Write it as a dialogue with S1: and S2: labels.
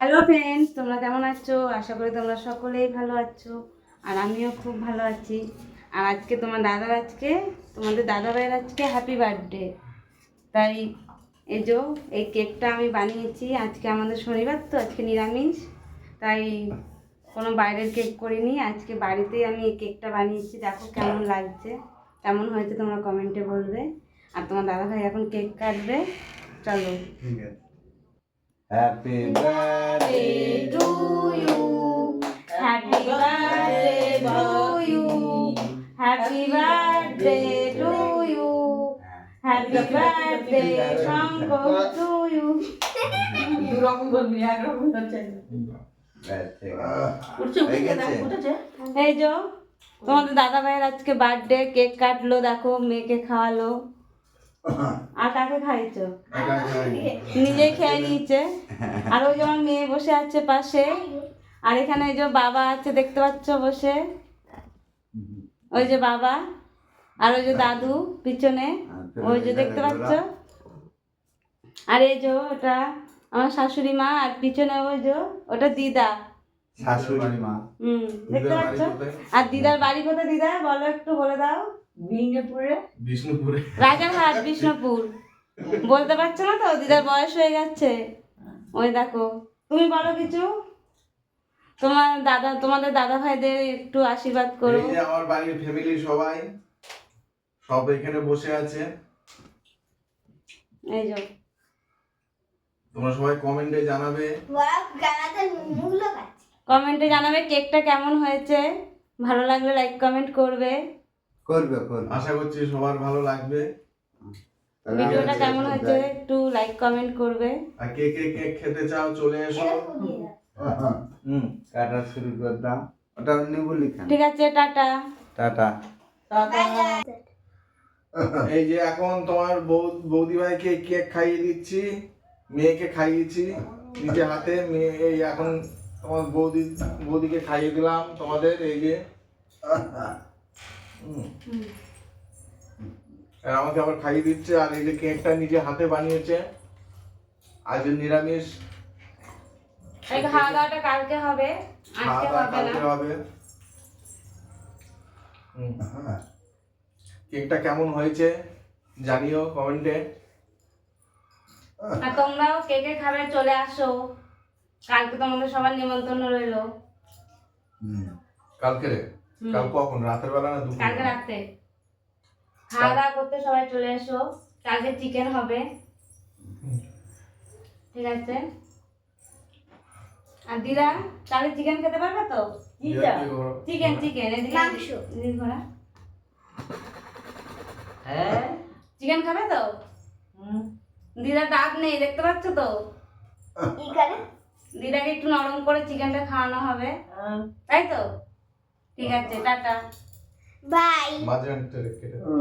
S1: Hello friends তোমরা কেমন আছো? আশা করি তোমরা সকলেই ভালো আছো, আর আমিও খুব ভালো আছি। আর আজকে তোমার দাদার আজকে, তোমাদের দাদা ভাইয়ের আজকে হ্যাপি বার্থডে তাই এই যে, এই কেকটা আমি বানিয়েছি। আজকে আমাদের শনিবার তো, আজকে নিরামিষ। তাই কোনো বাইরের কেক করিনি। আজকে বাড়িতেই আমি এই কেকটা বানিয়েছি। দেখো কেমন লাগছে। কেমন হয়েছে তোমরা কমেন্টে বলবে। আর তোমার দাদা ভাই এখন কেক কাটবে। চলো।
S2: ঠিক আছে। Happy birthday
S1: to you. Happy birthday to you. Happy birthday to you. Happy birthday, Shankar, to you.
S3: দুরকম বলবি একরকম হচ্ছে
S1: এই যে তোমাদের দাদা ভাইয়ের আজকে বার্থডে কেক কাটলো দেখো মেয়েকে খাওয়ালো আর কাকে খাইছো? নিজেই খেয়ে নিয়েছে। আর ওই যেমন মেয়ে বসে আছে পাশে। আর এখানে এই যে বাবা আছে দেখতে পাচ্ছ বসে? ওই যে বাবা। আর ওই যে দাদু পিছনে। ওই যে দেখতে পাচ্ছ? আর এই যে ওটা আমার শাশুড়ি মা আর পিছনে ওই যে ওটা দিদা।
S2: শাশুড়ি মা।
S1: হুম দেখতে পাচ্ছ? আর দিদার বাড়ি কোথায় দিদা? বলো একটু বলে দাও।
S3: বিঙ্গেপুরে
S2: বিষ্ণুপুরে।
S1: রাজারহাট বিষ্ণুপুর। বলতে পারছ না তো? দিদার বয়স হয়ে যাচ্ছে ওই দেখো। তুমি বলো কিছু? তোমার দাদা তোমাদের দাদা ভাইদের একটু আশীর্বাদ করো।
S2: এই যে আমার বাড়ির ফ্যামিলি সবাই সব এখানে বসে আছে।
S1: এই যে।
S2: তোমরা সবাই কমেন্টে জানাবে।
S1: কমেন্টে জানাবে কেকটা কেমন হয়েছে। ভালো লাগলে লাইক কমেন্ট করবে।
S4: করবে করবে।
S2: আশা করছি সবার ভালো লাগবে।
S1: ভিডিওটা কেমন হয়েছে? একটু লাইক কমেন্ট করবে।
S2: আর কে কে কেক খেতে চাও চলে এসো।
S4: হুম কাটা শুরু করতাম ওটা নেব লিখান
S1: ঠিক আছে টাটা।
S4: টাটা।
S2: এই যে এখন তোমার বৌ- বৌদি ভাইকে কেক খাইয়ে দিচ্ছি মেয়েকে খাইয়েছি নিজে হাতে। মেয়ে এই এখন তোমার বৌদি বৌদিকে খাইয়ে দিলাম তোমাদের এই যে। আর আমাকে আবার খাইয়ে দিচ্ছে আর এই যে কেকটা নিজে হাতে বানিয়েছে আজ নিরামিষ।
S1: এই খাওয়া দাওয়াটা কালকে হবে আজকে হবে না।
S2: হুম। কেকটা কেমন হয়েছে জানিও কমেন্টে।
S1: আর তোমরাও কেকে খাবে চলে আসো। কালকে তোমাদের সবার নিমন্ত্রণ রইল।
S2: কালকে রে।
S1: হুম।
S2: কাল কখন? রাতের বেলা না দুপুর
S1: কালকে রাতে। খাওয়া দাওয়া করতে সবাই চলে এসো। কালকে চিকেন হবে। ঠিক আছে। আর দিদা কালকে চিকেন খেতে পারবে তো? চিকেন চিকেন
S3: হ্যাঁ?
S1: চিকেন খাবে তো?
S3: হুম।
S1: দিদা দাঁত নেই দেখতে পাচ্ছ তো? দিদাকে একটু নরম করে চিকেনটা খাওয়ানো হবে। তাই তো? ঠিক আছে টাটা।
S2: মাঝে কেটে দাও।